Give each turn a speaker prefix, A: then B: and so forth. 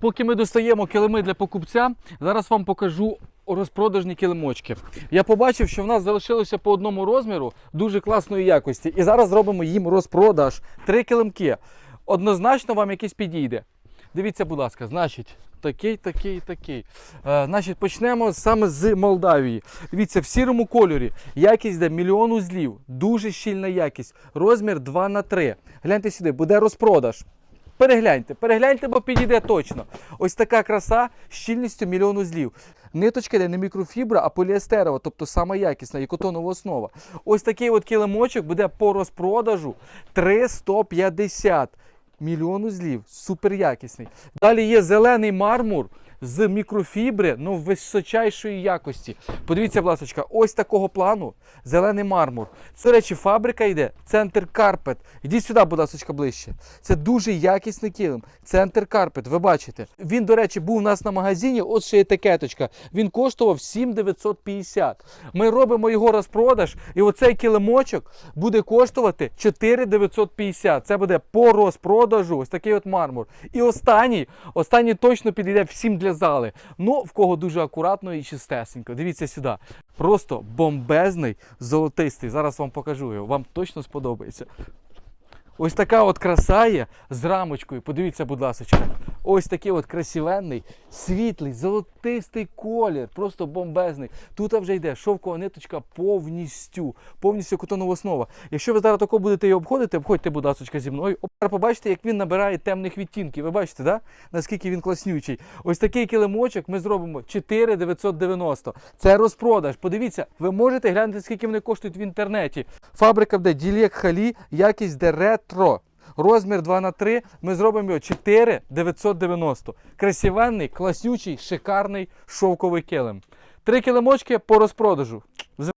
A: Поки ми достаємо килими для покупця, зараз вам покажу розпродажні килимочки. Я побачив, що в нас залишилося по одному розміру дуже класної якості. І зараз зробимо їм розпродаж. Три килимки. Однозначно вам якийсь підійде. Дивіться, будь ласка, значить, такий, такий, такий. Е, значить, почнемо саме з Молдавії. Дивіться, в сірому кольорі. Якість де мільйон узлів. Дуже щільна якість. Розмір 2 на 3 Гляньте сюди, буде розпродаж. Перегляньте, перегляньте, бо підійде точно. Ось така краса з щільністю мільйону злів. Ниточка йде не мікрофібра, а поліестерова, тобто сама якісна і котонова основа. Ось такий от килимочок буде по розпродажу 350 мільйону злів. Супер якісний. Далі є зелений мармур з мікрофібри, ну височайшої якості. Подивіться, ласка, ось такого плану зелений мармур. Це, речі, фабрика йде, центр Карпет. Ідіть сюди, будь ласка, ближче. Це дуже якісний килим. Центр Карпет, ви бачите. Він, до речі, був у нас на магазині, от ще етикеточка. Він коштував 7950. Ми робимо його розпродаж, і оцей килимочок буде коштувати 4950. Це буде по розпродажу. Ось такий от мармур. І останній, останній точно підійде всім для зали. Ну, в кого дуже акуратно і чистесенько. Дивіться сюди. Просто бомбезний, золотистий. Зараз вам покажу його. Вам точно сподобається. Ось така от краса є з рамочкою. Подивіться, будь ласка. Ось такий от красивенний, світлий, золотистий колір, просто бомбезний. Тут вже йде шовкова ниточка повністю, повністю котонова основа. Якщо ви зараз тако будете її обходити, обходьте, будь ласка, зі мною. Зараз побачите, як він набирає темних відтінків. Ви бачите, да? наскільки він класнючий. Ось такий килимочок ми зробимо 4990. Це розпродаж. Подивіться, ви можете глянути, скільки вони коштують в інтернеті. Фабрика буде Ділєк Халі, якість де ретро. Розмір 2 на 3 ми зробимо його 4990. Красивенний, класнючий, шикарний шовковий килим. Три килимочки по розпродажу.